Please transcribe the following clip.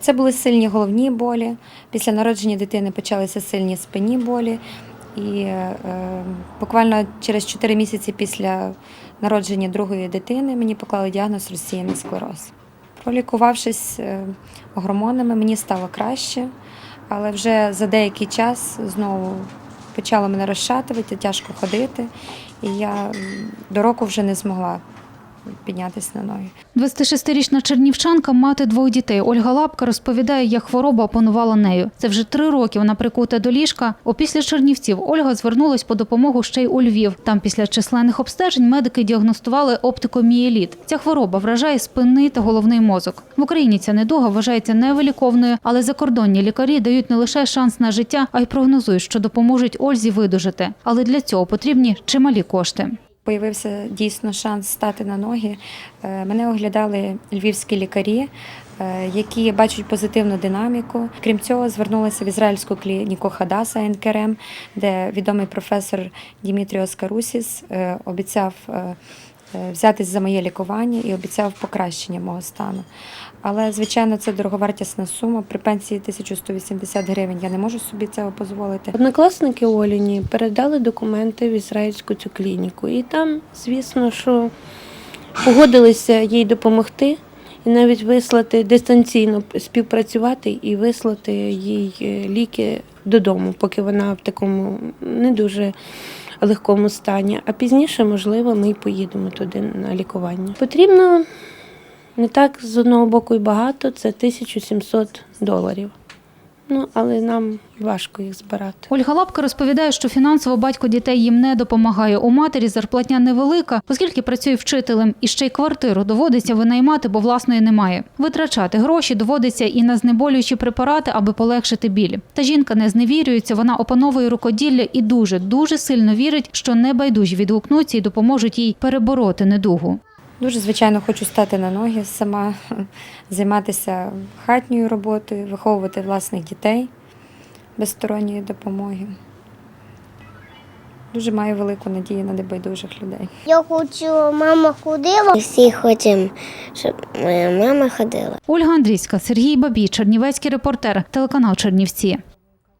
Це були сильні головні болі. Після народження дитини почалися сильні спинні болі. І е, буквально через 4 місяці після народження другої дитини мені поклали діагноз розсіяний склероз. Пролікувавшись е, гормонами, мені стало краще, але вже за деякий час знову почало мене розшатувати, тяжко ходити, і я до року вже не змогла піднятися на ноги. 26-річна чернівчанка, мати двох дітей. Ольга Лапка розповідає, як хвороба опанувала нею. Це вже три роки вона прикута до ліжка. Опісля Чернівців Ольга звернулась по допомогу ще й у Львів. Там після численних обстежень медики діагностували оптикомієліт. Ця хвороба вражає спинний та головний мозок. В Україні ця недуга вважається невиліковною, але закордонні лікарі дають не лише шанс на життя, а й прогнозують, що допоможуть Ользі видужити. Але для цього потрібні чималі кошти. Появився дійсно шанс стати на ноги. Е, Мене оглядали львівські лікарі, е, які бачать позитивну динаміку. Крім цього, звернулася в ізраїльську клініку Хадаса НКРМ, де відомий професор Дімітріос Карусіс е, обіцяв взятись за моє лікування і обіцяв покращення мого стану. Але, звичайно, це дороговартісна сума. При пенсії 1180 гривень я не можу собі цього дозволити. Однокласники Оліні передали документи в ізраїльську цю клініку. І там, звісно, що погодилися їй допомогти і навіть вислати дистанційно співпрацювати і вислати їй е, ліки додому, поки вона в такому не дуже легкому стані. А пізніше, можливо, ми й поїдемо туди на лікування. Потрібно не так з одного боку і багато, це 1700 доларів. Ну, але нам важко їх збирати. Ольга Лапка розповідає, що фінансово батько дітей їм не допомагає. У матері зарплатня невелика, оскільки працює вчителем, і ще й квартиру доводиться винаймати, бо власної немає. Витрачати гроші доводиться і на знеболюючі препарати, аби полегшити біль. Та жінка не зневірюється, вона опановує рукоділля і дуже дуже сильно вірить, що небайдужі відгукнуться і допоможуть їй перебороти недугу. Дуже, звичайно, хочу стати на ноги, сама займатися хатньою роботою, виховувати власних дітей без сторонньої допомоги. Дуже маю велику надію на небайдужих людей. Я хочу, мама ходила. Всі хочемо, щоб моя мама ходила. Ольга Андрійська, Сергій Бабій, Чернівецький репортер, телеканал Чернівці.